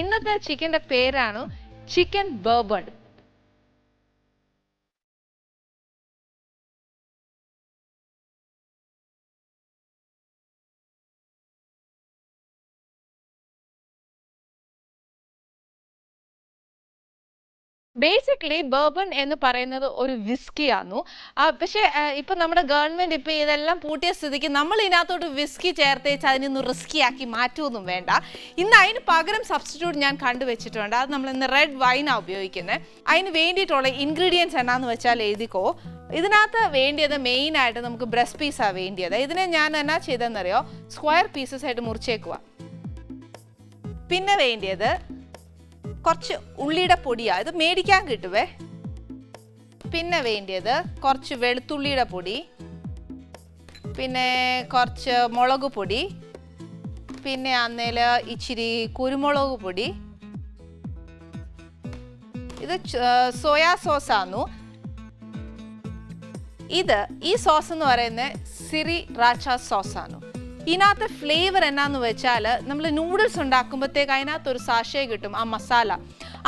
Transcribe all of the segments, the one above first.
ഇന്നത്തെ ചിക്കന്റെ പേരാണ് ചിക്കൻ ബർബൺ. ബേസിക്കലി ബർബൺ എന്ന് പറയുന്നത് ഒരു വിസ്കി ആന്നു. പക്ഷേ ഇപ്പൊ നമ്മുടെ ഗവൺമെന്റ് ഇപ്പൊ ഇതെല്ലാം പൂട്ടിയ സ്ഥിതിക്ക് നമ്മൾ ഇതിനകത്തോട്ട് വിസ്കി ചേർത്തേച്ച് അതിനൊന്ന് റിസ്കി ആക്കി മാറ്റുമൊന്നും വേണ്ട. ഇന്ന് അതിന് പകരം സബ്സ്റ്റിറ്റ്യൂട്ട് ഞാൻ കണ്ടുവച്ചിട്ടുണ്ട്. അത് നമ്മൾ ഇന്ന് റെഡ് വൈൻ വൈനാണ് ഉപയോഗിക്കുന്നത് അതിന് വേണ്ടിയിട്ടുള്ള ഇൻഗ്രീഡിയൻസ് എന്നാന്ന് വെച്ചാൽ എഴുതിക്കോ. ഇതിനകത്ത് വേണ്ടിയത് മെയിൻ ആയിട്ട് നമുക്ക് ബ്രസ് പീസ് പീസാണ് വേണ്ടിയത്. ഇതിനെ ഞാൻ എന്നാ ചെയ്തെന്നറിയോ സ്ക്വയർ പീസസ് ആയിട്ട് മുറിച്ചേക്കുക പിന്നെ വേണ്ടിയത് കുറച്ച് ഉള്ളിയുടെ പൊടിയാ. ഇത് മേടിക്കാൻ കിട്ടുവേ. പിന്നെ വേണ്ടിയത് കുറച്ച് വെളുത്തുള്ളിയുടെ പൊടി. പിന്നെ കുറച്ച് മുളക് പൊടി. പിന്നെ അന്നേൽ ഇച്ചിരി കുരുമുളക് പൊടി. ഇത് സോയാ സോസ് ആന്നു ഇത് ഈ സോസ് എന്ന് പറയുന്നത് സിറി റാച്ച സോസ് ആണ് ഇതിനകത്ത് ഫ്ലേവർ എന്നാന്ന് വെച്ചാൽ നമ്മൾ നൂഡിൽസ് ഉണ്ടാക്കുമ്പോഴത്തേക്ക് അതിനകത്ത് ഒരു സാഷേ കിട്ടും ആ മസാല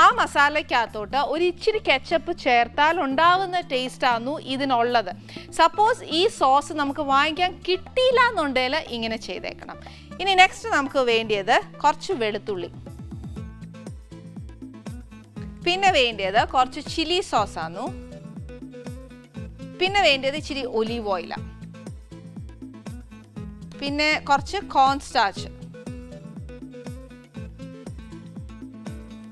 ആ മസാലയ്ക്കകത്തോട്ട് ഒരു ഇച്ചിരി കെച്ചപ്പ് ചേർത്താൽ ഉണ്ടാവുന്ന ടേസ്റ്റ് ആന്നു ഇതിനുള്ളത്. സപ്പോസ് ഈ സോസ് നമുക്ക് വാങ്ങിക്കാൻ കിട്ടിയില്ല എന്നുണ്ടെങ്കിൽ ഇങ്ങനെ ചെയ്തേക്കണം. ഇനി നെക്സ്റ്റ് നമുക്ക് വേണ്ടിയത് കുറച്ച് വെളുത്തുള്ളി. പിന്നെ വേണ്ടിയത് കുറച്ച് ചില്ലി സോസ് ആന്നു. പിന്നെ വേണ്ടിയത് ഇച്ചിരി ഒലീവ് ഓയിലാണ് പിന്നെ കുറച്ച് കോൺ സ്റ്റാച്ച്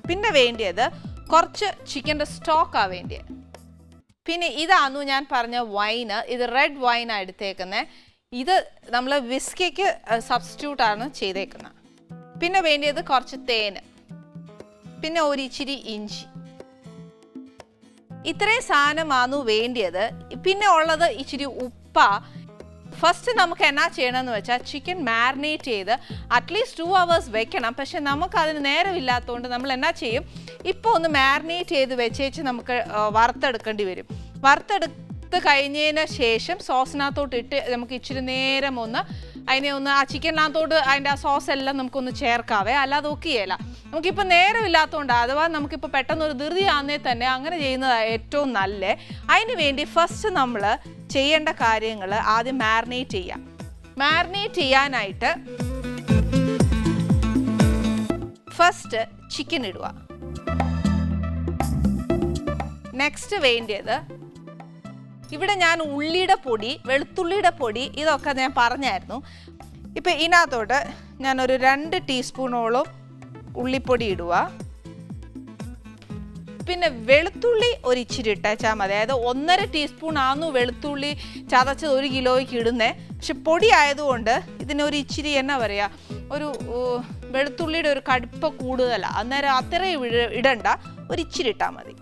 പിന്നെ വേണ്ടിയത് കുറച്ച് ചിക്കന്റെ സ്റ്റോക്കാണ് വേണ്ടിയത് പിന്നെ ഇതാന്നു ഞാൻ പറഞ്ഞ വൈന് ഇത് റെഡ് വൈനാണ് എടുത്തേക്കുന്നത് ഇത് നമ്മൾ വിസ്കിക്ക് സബ്സ്റ്റിറ്റ്യൂട്ടാണ് ചെയ്തേക്കുന്നത് പിന്നെ വേണ്ടിയത് കുറച്ച് തേന്. പിന്നെ ഒരു ഇച്ചിരി ഇഞ്ചി. ഇത്രയും സാധനമാണു വേണ്ടിയത്. പിന്നെ ഉള്ളത് ഇച്ചിരി ഉപ്പ. ഫസ്റ്റ് നമുക്ക് എന്നാ ചെയ്യണമെന്ന് വെച്ചാൽ ചിക്കൻ മാരിനേറ്റ് ചെയ്ത് അറ്റ്ലീസ്റ്റ് ടു അവേഴ്സ് വെക്കണം. പക്ഷെ നമുക്ക് അതിന് നേരമില്ലാത്തതുകൊണ്ട് നമ്മൾ എന്നാ ചെയ്യും? ഇപ്പോൾ ഒന്ന് മാരിനേറ്റ് ചെയ്ത് വെച്ചേച്ച് നമുക്ക് വറുത്തെടുക്കേണ്ടി വരും. വറുത്തെടുത്ത് കഴിഞ്ഞതിന് ശേഷം സോസിനകത്തോട്ട് ഇട്ട് നമുക്ക് ഇച്ചിരി നേരം ഒന്ന് അതിനെ ഒന്ന് ആ ചിക്കനകത്തോട്ട് അതിന്റെ ആ സോസ് എല്ലാം നമുക്കൊന്ന് ചേർക്കാവേ. അല്ലാതെ ഒക്കെയല്ല നമുക്കിപ്പോൾ നേരമില്ലാത്തതുകൊണ്ട് അഥവാ നമുക്കിപ്പോൾ പെട്ടെന്ന് ഒരു ധൃതി ആന്നേ തന്നെ അങ്ങനെ ചെയ്യുന്നതാണ് ഏറ്റവും നല്ലത് അതിന് വേണ്ടി ഫസ്റ്റ് നമ്മൾ ചെയ്യേണ്ട കാര്യങ്ങൾ ആദ്യം മാരിനേറ്റ് ചെയ്യാം. മാരിനേറ്റ് ചെയ്യാനായിട്ട് ഫസ്റ്റ് ചിക്കൻ ഇടുക. നെക്സ്റ്റ് വേണ്ടിയത് ഇവിടെ ഞാൻ ഉള്ളിയുടെ പൊടി വെളുത്തുള്ളിയുടെ പൊടി ഇതൊക്കെ ഞാൻ പറഞ്ഞായിരുന്നു. ഇപ്പം ഇതിനകത്തോട്ട് ഞാനൊരു രണ്ട് ടീസ്പൂണോളം ഉള്ളിപ്പൊടി ഇടുക. പിന്നെ വെളുത്തുള്ളി ഒരു ഇച്ചിരി ഇട്ടേച്ചാൽ മതി. അതായത് ഒന്നര ടീസ്പൂൺ ആന്നു വെളുത്തുള്ളി ചതച്ചത് ഒരു കിലോയ്ക്ക് ഇടുന്നേ. പക്ഷെ പൊടി ആയതുകൊണ്ട് ഇതിനൊരു ഇച്ചിരി എന്നാ പറയുക ഒരു വെളുത്തുള്ളിയുടെ ഒരു കടുപ്പ കൂടുതലാണ് അന്നേരം അത്രയും ഇടണ്ട. ഒരു ഇച്ചിരി ഇട്ടാൽ മതി.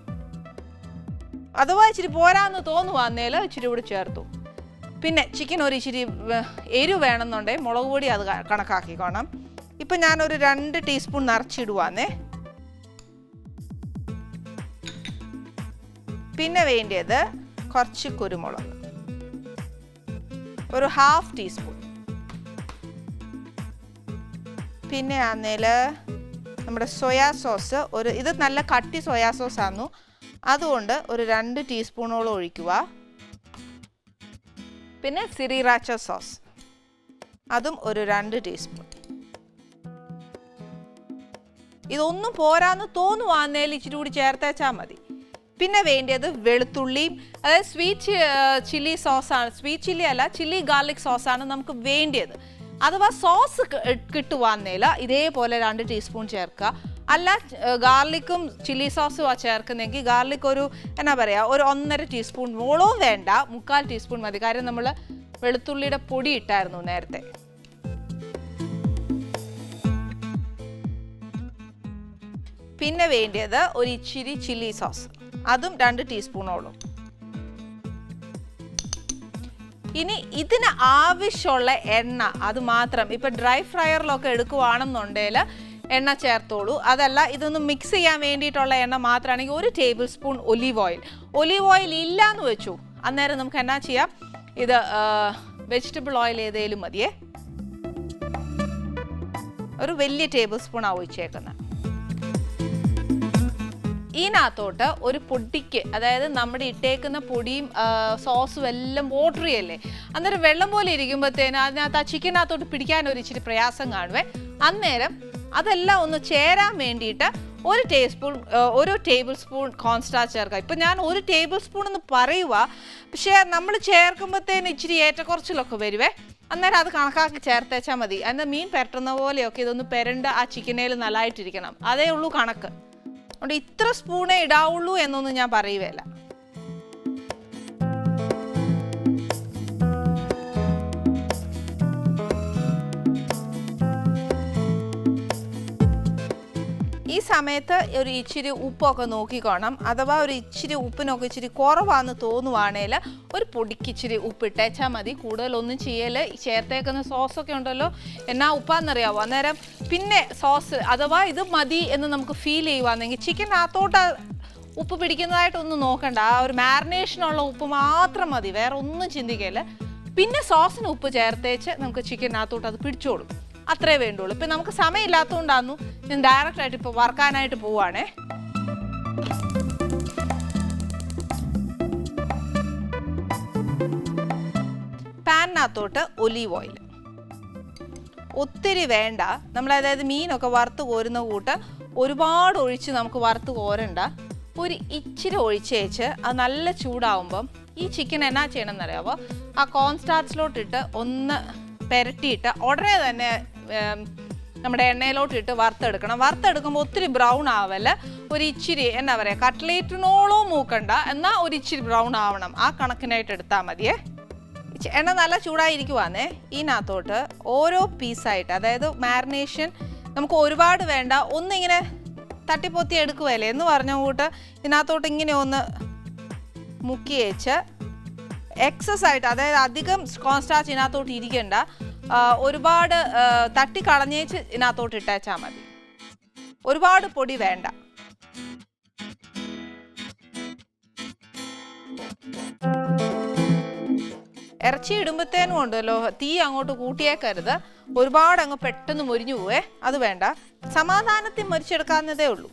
അഥവാ ഇച്ചിരി പോരാന്ന് തോന്നുവാന്നേൽ ഇച്ചിരി കൂടി ചേർത്തു. പിന്നെ ചിക്കൻ ഒരു ഇച്ചിരി എരിവ് വേണമെന്നുണ്ടെങ്കിൽ മുളക് പൊടി അത് കണക്കാക്കിക്കോണം. ഇപ്പം ഞാനൊരു രണ്ട് ടീസ്പൂൺ നിറച്ചിടുവാന്നേ. പിന്നെ വേണ്ടിയത് കുറച്ച് കുരുമുളക്. ഒരു ഹാഫ് ടീസ്പൂൺ. പിന്നെ ആന്നേൽ നമ്മുടെ സോയാ സോസ് ഒരു ഇത് നല്ല കട്ടി സോയാ സോസ് ആന്നു അതുകൊണ്ട് ഒരു രണ്ട് ടീസ്പൂണോളം ഒഴിക്കുക. പിന്നെ സിറിറാച്ച സോസ്. അതും ഒരു രണ്ട് ടീസ്പൂൺ. ഇതൊന്നും പോരാന്ന് തോന്നുവാന്നേൽ ഇച്ചിരി കൂടി ചേർത്തേച്ചാൽ മതി. പിന്നെ വേണ്ടിയത് വെളുത്തുള്ളിയും അതായത് സ്വീറ്റ് ചില്ലി സോസാണ് സ്വീറ്റ് ചില്ലി അല്ല ചില്ലി ഗാർലിക് സോസാണ് നമുക്ക് വേണ്ടിയത്. അഥവാ സോസ് കിട്ടുവാന്നേല ഇതേപോലെ രണ്ട് ടീസ്പൂൺ ചേർക്കുക. അല്ല ഗാർലിക്കും ചില്ലി സോസും ആ ചേർക്കുന്നെങ്കിൽ ഗാർലിക് ഒരു എന്നാ പറയുക ഒരു ഒന്നര ടീസ്പൂൺ മോളവും വേണ്ട മുക്കാൽ ടീസ്പൂൺ മതി. കാര്യം നമ്മൾ വെളുത്തുള്ളിയുടെ പൊടി ഇട്ടായിരുന്നു നേരത്തെ. പിന്നെ വേണ്ടിയത് ഒരു ഇച്ചിരി ചില്ലി സോസ് അതും രണ്ട് ടീസ്പൂണോളം. ഇനി ഇതിന് ആവശ്യമുള്ള എണ്ണ അത് മാത്രം. ഇപ്പം ഡ്രൈ ഫ്രയറിലൊക്കെ എടുക്കുവാണെന്നുണ്ടെങ്കിൽ എണ്ണ ചേർത്തോളൂ. അതല്ല ഇതൊന്ന് മിക്സ് ചെയ്യാൻ വേണ്ടിയിട്ടുള്ള എണ്ണ മാത്രമാണെങ്കിൽ ഒരു tablespoon olive oil olive oil ഇല്ല എന്ന് വെച്ചു. അന്നേരം നമുക്ക് എന്നാ ചെയ്യാം? ഇത് വെജിറ്റബിൾ ഓയിൽ ഏതേലും മതിയേ. ഒരു വലിയ ടേബിൾ സ്പൂൺ ആവും ഒഴിച്ചേക്കുന്നത് ഇതിനകത്തോട്ട് ഒരു പൊടിക്ക് അതായത് നമ്മുടെ ഇട്ടേക്കുന്ന പൊടിയും സോസും എല്ലാം വാട്ടർ ചെയ്യല്ലേ അന്നേരം വെള്ളം പോലെ ഇരിക്കുമ്പോഴത്തേന് അതിനകത്ത് ആ ചിക്കനകത്തോട്ട് പിടിക്കാൻ ഒരു ഇച്ചിരി പ്രയാസം കാണുവേ. അന്നേരം അതെല്ലാം ഒന്ന് ചേരാൻ വേണ്ടിയിട്ട് ഒരു ടേബിൾ സ്പൂൺ ഒരു ടേബിൾ സ്പൂൺ കോൺസ്റ്റാർച്ച് ചേർക്കുക. ഇപ്പം ഞാൻ ഒരു ടേബിൾ സ്പൂൺ എന്ന് പറയുക പക്ഷേ നമ്മൾ ചേർക്കുമ്പോഴത്തേന് ഇച്ചിരി ഏറ്റക്കുറച്ചിലൊക്കെ വരുവേ. അന്നേരം അത് കണക്കാക്കി ചേർത്തേച്ചാൽ മതി. എന്നാൽ മീൻ പെരട്ടുന്ന പോലെയൊക്കെ ഇതൊന്ന് പെരണ്ട് ആ ചിക്കനേൽ നല്ലതായിട്ടിരിക്കണം. അതേ ഉള്ളൂ കണക്ക്. അതുകൊണ്ട് ഇത്ര സ്പൂണേ ഇടാവുള്ളൂ എന്നൊന്നും ഞാൻ പറയുകയല്ല. സമയത്ത് ഒരു ഇച്ചിരി ഉപ്പൊക്കെ നോക്കിക്കോണം. അഥവാ ഒരു ഇച്ചിരി ഉപ്പിനൊക്കെ ഇച്ചിരി കുറവാന്ന് തോന്നുവാണേൽ ഒരു പൊടിക്ക് ഇച്ചിരി ഉപ്പ് ഇട്ടേച്ചാൽ മതി. കൂടുതലൊന്നും ചെയ്യൽ. ഈ ചേർത്തേക്കുന്ന സോസൊക്കെ ഉണ്ടല്ലോ എന്നാ ഉപ്പാന്നറിയാവോ? അന്നേരം പിന്നെ സോസ് അഥവാ ഇത് മതി എന്ന് നമുക്ക് ഫീൽ ചെയ്യുവാണെങ്കിൽ ചിക്കനകത്തോട്ട് ഉപ്പ് പിടിക്കുന്നതായിട്ടൊന്നും നോക്കണ്ട. ആ ഒരു മാരിനേഷനുള്ള ഉപ്പ് മാത്രം മതി. വേറെ ഒന്നും ചിന്തിക്കൽ പിന്നെ സോസിന് ഉപ്പ് ചേർത്തേച്ച് നമുക്ക് ചിക്കനകത്തോട്ട് അത് പിടിച്ചോളും. അത്രേ വേണ്ടുള്ളൂ. ഇപ്പം നമുക്ക് സമയമില്ലാത്തതുകൊണ്ടാന്നു ഞാൻ ഡയറക്റ്റ് ആയിട്ട് ഇപ്പോൾ വറക്കാനായിട്ട് പോവാണേ. പാനിനകത്തോട്ട് ഒലീവ് ഓയിൽ. ഒത്തിരി വേണ്ട. നമ്മൾ അതായത് മീനൊക്കെ വറുത്ത് കോരുന്ന കൂട്ട് ഒരുപാട് ഒഴിച്ച് നമുക്ക് വറുത്ത് കോരണ്ട. ഒരു ഇച്ചിരി ഒഴിച്ചേച്ച് അത് നല്ല ചൂടാവുമ്പം ഈ ചിക്കൻ എന്നാ ചെയ്യണം എന്നറിയാവോ ആ കോൺസ്റ്റാർച്ചിലോട്ടിട്ട് ഒന്ന് പെരട്ടിയിട്ട് ഉടനെ തന്നെ നമ്മുടെ എണ്ണയിലോട്ട് ഇട്ട് വറുത്തെടുക്കണം. വറുത്തെടുക്കുമ്പോൾ ഒത്തിരി ബ്രൗൺ ആവൽ. ഒരു ഇച്ചിരി എന്നാ പറയുക കട്ട്ലേറ്റിനോളോ മൂക്കണ്ട. എന്നാൽ ഒരു ഇച്ചിരി ബ്രൗൺ ആവണം. ആ കണക്കിനായിട്ട് എടുത്താൽ മതിയേ. എണ്ണ നല്ല ചൂടായിരിക്കുവാന്നേ. ഇതിനകത്തോട്ട് ഓരോ പീസായിട്ട് അതായത് മാരിനേഷൻ നമുക്ക് ഒരുപാട് വേണ്ട. ഒന്നിങ്ങനെ തട്ടിപ്പൊത്തി എടുക്കുവല്ലേ? എന്ന് പറഞ്ഞ കൂട്ട് ഇതിനകത്തോട്ട് ഇങ്ങനെ ഒന്ന് മുക്കി വെച്ച് എക്സസ് ആയിട്ട് അതായത് അധികം കോൺസ്റ്റാച്ച് ഇതിനകത്തോട്ട് ഇരിക്കണ്ട. ഒരുപാട് തട്ടി കളഞ്ഞേച്ച് ഇതിനകത്തോട്ട് ഇട്ടേച്ചാൽ മതി. ഒരുപാട് പൊടി വേണ്ട. ഇറച്ചി ഇടുമ്പത്തേനും ഉണ്ടല്ലോ തീ അങ്ങോട്ട് കൂട്ടിയേക്കരുത്. ഒരുപാട് അങ്ങ് പെട്ടെന്ന് മുരിഞ്ഞു പോവേ അത് വേണ്ട. സമാധാനത്തിൽ മരിച്ചെടുക്കാവുന്നതേ ഉള്ളൂ.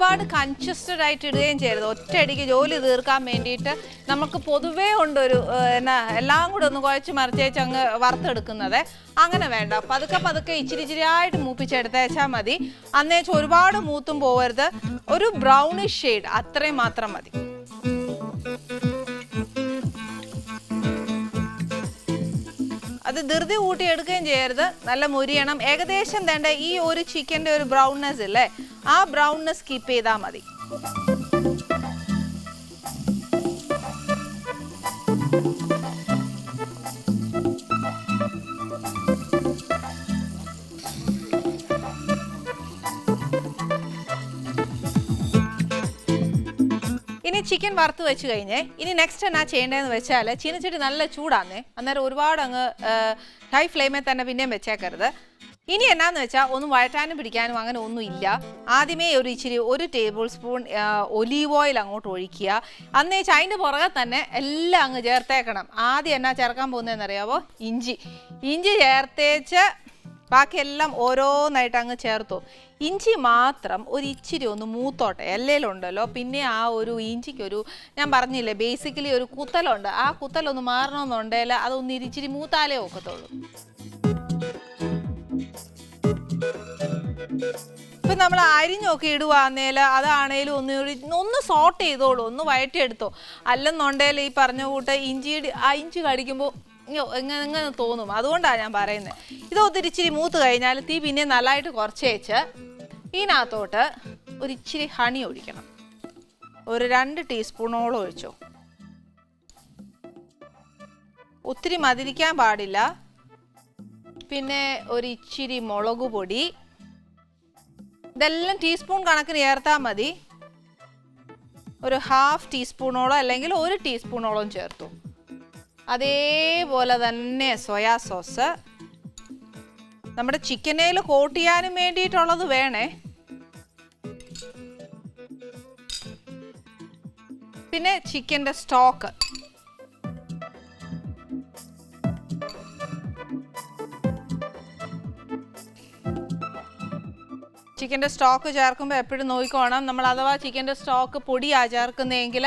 ഒരുപാട് കൺജസ്റ്റഡ് ആയിട്ട് ഇടുകയും ചെയ്യരുത്. ഒറ്റയടിക്ക് ജോലി തീർക്കാൻ വേണ്ടിയിട്ട് നമുക്ക് പൊതുവേ ഉണ്ടൊരു എന്നാ എല്ലാം കൂടെ ഒന്ന് കുഴച്ച് മറിച്ചേച്ച് അങ്ങ് വറുത്തെടുക്കുന്നത്. അങ്ങനെ വേണ്ട. പതുക്കെ പതുക്കെ ഇച്ചിരി ഇച്ചിരി ആയിട്ട് മൂപ്പിച്ചെടുത്തേച്ചാൽ മതി. അന്നേച്ച് ഒരുപാട് മൂത്തും പോവരുത്. ഒരു ബ്രൗണിഷ് ഷെയ്ഡ് അത്രയും മാത്രം മതി. അത് ധൃതി കൂട്ടി എടുക്കുകയും ചെയ്യരുത്. നല്ല മുരിയണം. ഏകദേശം വേണ്ട ഈ ഒരു ചിക്കന്റെ ഒരു ബ്രൗൺനെസ് ഇല്ലേ? ആ ബ്രൗൺനെസ് കീപ്പ് ചെയ്താൽ മതി. ഇനി ചിക്കൻ വറുത്ത് വെച്ച് കഴിഞ്ഞേ ഇനി നെക്സ്റ്റ് എന്നാ ചെയ്യേണ്ടതെന്ന് വെച്ചാൽ ചീനച്ചട്ടി നല്ല ചൂടാന്നേ. അന്നേരം ഒരുപാട് അങ്ങ് ഹൈ ഫ്ലെയിമിൽ തന്നെ പിന്നെയും വെച്ചേക്കരുത്. ഇനി എന്നാന്ന് വെച്ചാൽ ഒന്നും വഴറ്റാനും പിടിക്കാനും അങ്ങനെ ഒന്നും ഇല്ല. ആദ്യമേ ഒരു ഇച്ചിരി ഒരു ടേബിൾ സ്പൂൺ ഒലീവ് ഓയിൽ അങ്ങോട്ട് ഒഴിക്കുക. അന്നേച്ച് അതിന്റെ പുറകെ തന്നെ എല്ലാം അങ്ങ് ചേർത്തേക്കണം. ആദ്യം എന്നാ ചേർക്കാൻ പോകുന്നതെന്ന് അറിയാവോ ഇഞ്ചി. ഇഞ്ചി ചേർത്തേച്ച് ബാക്കിയെല്ലാം ഓരോന്നായിട്ട് അങ്ങ് ചേർത്തു. ഇഞ്ചി മാത്രം ഒരു ഇച്ചിരി ഒന്ന് മൂത്തോട്ടെ. എല്ലയിലുണ്ടല്ലോ. പിന്നെ ആ ഒരു ഇഞ്ചിക്കൊരു ഞാൻ പറഞ്ഞില്ലേ ബേസിക്കലി ഒരു കുത്തലുണ്ട്. ആ കുത്തലൊന്ന് മാറണമെന്നുണ്ടെങ്കിൽ അതൊന്ന് ഇരിച്ചിരി മൂത്താലേ ഒക്കത്തുള്ളൂ. ഇപ്പൊ നമ്മൾ അരിഞ്ഞൊക്കെ ഇടുവാന്നേൽ അതാണേലും ഒന്ന് ഒന്ന് സോട്ട് ചെയ്തോളൂ ഒന്ന് വഴറ്റിയെടുത്തോ അല്ലെന്നുണ്ടേൽ ഈ പറഞ്ഞ കൂട്ട് ഇഞ്ചി ആ ഇഞ്ചി കടിക്കുമ്പോൾ എങ്ങനെ എങ്ങനെ തോന്നും. അതുകൊണ്ടാണ് ഞാൻ പറയുന്നത് ഇത് ഒത്തിരി ഇച്ചിരി മൂത്ത് കഴിഞ്ഞാൽ തീ പിന്നെ നല്ലതായിട്ട് കുറച്ച് വെച്ച് ഇതിനകത്തോട്ട് ഒരു ഇച്ചിരി ഹണി ഒഴിക്കണം. ഒരു രണ്ട് ടീസ്പൂണോളം ഒഴിച്ചോ. ഒത്തിരി മതിരിക്കാൻ പാടില്ല. പിന്നെ ഒരു ഇച്ചിരി മുളക് പൊടി. ഇതെല്ലാം ടീസ്പൂൺ കണക്കിന് ചേർത്താൽ മതി. ഒരു ഹാഫ് ടീസ്പൂണോളം അല്ലെങ്കിൽ ഒരു ടീസ്പൂണോളം ചേർത്തു. അതേപോലെ തന്നെ സോയാ സോസ്. നമ്മുടെ ചിക്കനേൽ കോട്ട് ചെയ്യാനും വേണ്ടിയിട്ടുള്ളത് വേണേ. പിന്നെ ചിക്കന്റെ സ്റ്റോക്ക്. ചിക്കന്റെ സ്റ്റോക്ക് ചേർക്കുമ്പോൾ എപ്പോഴും നോക്കിക്കോണം. നമ്മൾ അഥവാ ചിക്കന്റെ സ്റ്റോക്ക് പൊടിയാണ് ചേർക്കുന്നതെങ്കിൽ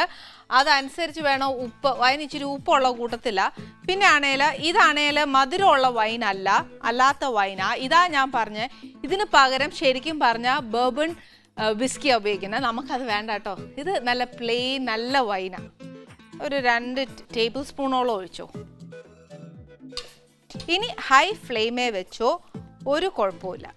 അതനുസരിച്ച് വേണം ഉപ്പ്. വൈൻ ഇച്ചിരി ഉപ്പുള്ള കൂട്ടത്തില്ല. പിന്നെ ആണേൽ ഇതാണേൽ മധുരമുള്ള വൈൻ അല്ല. അല്ലാത്ത വൈനാ. ഇതാ ഞാൻ പറഞ്ഞ് ഇതിന് പകരം ശരിക്കും പറഞ്ഞാൽ ബേബൺ വിസ്കിയാണ് ഉപയോഗിക്കുന്നത് നമുക്കത് വേണ്ട കേട്ടോ. ഇത് നല്ല പ്ലെയിൻ നല്ല വൈനാണ് ഒരു രണ്ട് ടേബിൾ സ്പൂണോളം ഒഴിച്ചോ. ഇനി ഹൈ ഫ്ലെയിമേ വെച്ചോ. ഒരു കുഴപ്പമില്ല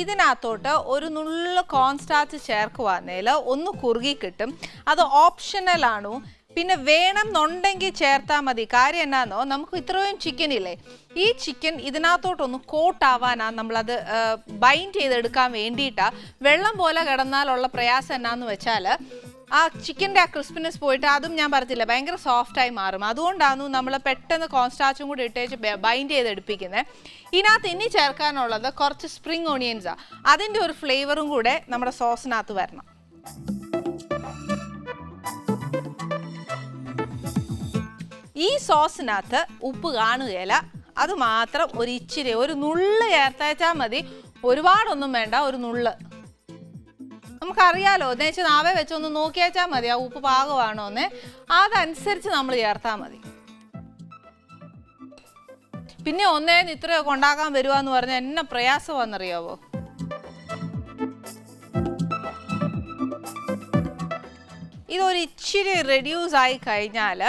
ഇതിനകത്തോട്ട് ഒരു നുള്ള കോൺസ്റ്റാച്ച് ചേർക്കുവാന്നേൽ ഒന്ന് കുറുകി കിട്ടും. അത് ഓപ്ഷണൽ ആണോ പിന്നെ വേണം എന്നുണ്ടെങ്കിൽ ചേർത്താൽ മതി. കാര്യം എന്നാന്നോ? നമുക്ക് ഇത്രയും ചിക്കൻ ഇല്ലേ ഈ ചിക്കൻ ഇതിനകത്തോട്ടൊന്ന് കോട്ടാവാനാണ് നമ്മളത് ബൈൻഡ് ചെയ്തെടുക്കാൻ വേണ്ടിയിട്ടാണ് വെള്ളം പോലെ കിടന്നാലുള്ള പ്രയാസം എന്നാന്ന് വെച്ചാൽ ആ ചിക്കന്റെ ആ ക്രിസ്പിനെസ് പോയിട്ട് അതും ഞാൻ പറഞ്ഞില്ല ഭയങ്കര സോഫ്റ്റായി മാറും. അതുകൊണ്ടാണ് നമ്മൾ പെട്ടെന്ന് കോൺസ്റ്റാച്ചും കൂടി ഇട്ടേച്ച് ബൈൻഡ് ചെയ്ത് എടുപ്പിക്കുന്നത് ഇതിനകത്ത് ഇനി ചേർക്കാനുള്ളത് കുറച്ച് സ്പ്രിങ് ഓണിയൻസാണ് അതിന്റെ ഒരു ഫ്ലേവറും കൂടെ നമ്മുടെ സോസിനകത്ത് വരണം. ഈ സോസിനകത്ത് ഉപ്പ് കാണുകയില്ല. അതുമാത്രം ഒരു ഇച്ചിരി ഒരു നുള്ള് ചേർത്തേച്ചാൽ മതി. ഒരുപാടൊന്നും വേണ്ട ഒരു നുള്ള്. നമുക്കറിയാലോ എന്ന് വെച്ചാൽ നാവേ വെച്ചൊന്ന് നോക്കിയാച്ചാൽ മതി ആ ഉപ്പ് പാകമാണോ എന്ന് അതനുസരിച്ച് നമ്മൾ ചേർത്താൽ മതി. പിന്നെ ഒന്നേ ഇത്രയൊക്കെ ഉണ്ടാക്കാൻ വരുക എന്ന് പറഞ്ഞാൽ എന്നെ വന്നറിയാവോ ഇതൊരു ഇച്ചിരി റെഡ്യൂസ് ആയി കഴിഞ്ഞാൽ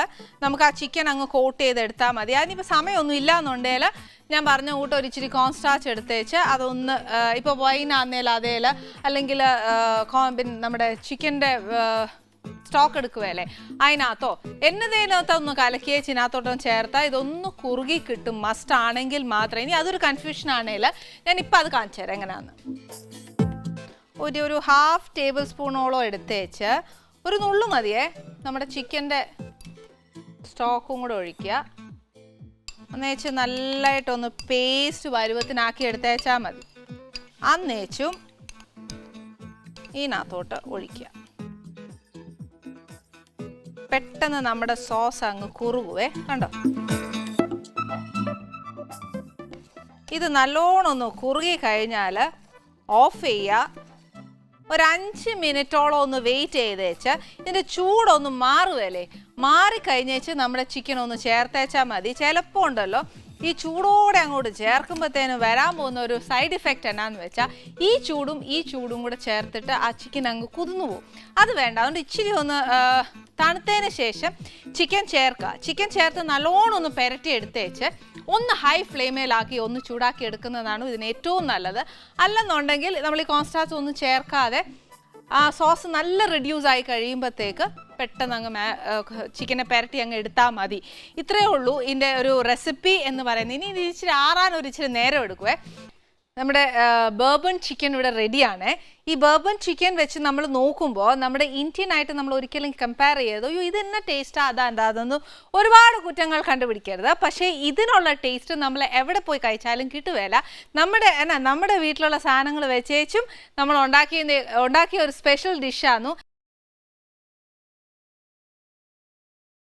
നമുക്ക് ആ ചിക്കൻ അങ്ങ് കോട്ട് ചെയ്തെടുത്താൽ മതി. അതിനിപ്പോൾ സമയമൊന്നും ഇല്ല എന്നുണ്ടെങ്കിൽ ഞാൻ പറഞ്ഞ കൂട്ടം ഒരു ഇച്ചിരി കോൺസ്റ്റാച്ച് എടുത്തേച്ച് അതൊന്ന് ഇപ്പോൾ വൈനാന്നേൽ അതേൽ അല്ലെങ്കിൽ പിന്നെ നമ്മുടെ ചിക്കന്റെ സ്റ്റോക്ക് എടുക്കുകയല്ലേ അതിനകത്തോ എന്നതേനകത്തോ ഒന്ന് കലക്കിയേച്ച് ഇതിനകത്തോട്ടൊന്ന് ചേർത്താൽ ഇതൊന്ന് കുറുകി കിട്ടും മസ്റ്റ് ആണെങ്കിൽ മാത്രമേ ഇനി അതൊരു കൺഫ്യൂഷൻ ആണെങ്കിൽ ഞാൻ ഇപ്പം അത് കാണിച്ചു തരാം എങ്ങനെയാണെന്ന് ഒരു ഒരു ഹാഫ് ടേബിൾ സ്പൂണോളം എടുത്തേച്ച് ഒരു നുള്ളു മതിയേ നമ്മുടെ ചിക്കന്റെ സ്റ്റോക്കും കൂടെ ഒഴിക്കുക. ഒന്നേച്ച് നല്ലതായിട്ടൊന്ന് പേസ്റ്റ് പരുവത്തിനാക്കി എടുത്തേച്ചാൽ മതി. അന്നേച്ചും ഇതിനകത്തോട്ട് ഒഴിക്കുക. പെട്ടെന്ന് നമ്മുടെ സോസ് അങ്ങ് കുറുകുവേ. കണ്ടോ? ഇത് നല്ലോണം ഒന്ന് കുറുകി കഴിഞ്ഞാൽ ഓഫ് ചെയ്യുക. ഒരു അഞ്ച് മിനിറ്റോളം ഒന്ന് വെയിറ്റ് ചെയ്തേച്ച് ഇതിന്റെ ചൂടൊന്ന് മാറുകയല്ലേ? മാറിക്കഴിഞ്ഞേച്ച് നമ്മുടെ ചിക്കൻ ഒന്ന് ചേർത്തേച്ചാൽ മതി. ചിലപ്പോൾ ഉണ്ടല്ലോ ഈ ചൂടോടെ അങ്ങോട്ട് ചേർക്കുമ്പോഴത്തേനും വരാൻ പോകുന്ന ഒരു സൈഡ് ഇഫക്റ്റ് എന്നാന്ന് വെച്ചാൽ ഈ ചൂടും ഈ ചൂടും കൂടെ ചേർത്തിട്ട് ആ ചിക്കൻ അങ്ങ് കുതിർന്നു പോകും. അത് വേണ്ട അതുകൊണ്ട് ഇച്ചിരി ഒന്ന് തണുത്തതിന് ശേഷം ചിക്കൻ ചേർക്കുക. ചിക്കൻ ചേർത്ത് നല്ലോണം ഒന്ന് പെരട്ടി എടുത്തേച്ച് ഒന്ന് ഹൈ ഫ്ലെയിമേലാക്കി ഒന്ന് ചൂടാക്കി എടുക്കുന്നതാണ് ഇതിന് ഏറ്റവും നല്ലത്. അല്ലെന്നുണ്ടെങ്കിൽ നമ്മൾ ഈ കോൺസ്റ്റാച്ച് ഒന്നും ചേർക്കാതെ ആ സോസ് നല്ല റിഡ്യൂസ് ആയി കഴിയുമ്പോഴത്തേക്ക് പെട്ടെന്ന് അങ്ങ് ചിക്കനെ പെരട്ടി അങ്ങ് എടുത്താൽ മതി. ഇത്രയേ ഉള്ളൂ ഇതിന്റെ ഒരു റെസിപ്പി എന്ന് പറയുന്നത്. ഇനി ഇച്ചിരി ആറാൻ ഒരു ഇച്ചിരി നേരം എടുക്കുവേ. നമ്മുടെ ബേബൺ ചിക്കൻ ഇവിടെ റെഡിയാണ് ഈ ബേബൺ ചിക്കൻ വെച്ച് നമ്മൾ നോക്കുമ്പോൾ നമ്മുടെ ഇന്ത്യൻ ആയിട്ട് നമ്മൾ ഒരിക്കലും കമ്പയർ ചെയ്യരുത്. അയ്യോ ഇത് എന്ന ടേസ്റ്റാ അതാ എന്താ അതൊന്നും ഒരുപാട് കുറ്റങ്ങൾ കണ്ടുപിടിക്കരുത്. പക്ഷേ ഇതിനുള്ള ടേസ്റ്റ് നമ്മൾ എവിടെ പോയി കഴിച്ചാലും കിട്ടുകയില്ല. നമ്മുടെ എന്നാ നമ്മുടെ വീട്ടിലുള്ള സാധനങ്ങൾ വെച്ചേച്ചും നമ്മൾ ഉണ്ടാക്കിയ ഉണ്ടാക്കിയ ഒരു സ്പെഷ്യൽ ഡിഷാന്നു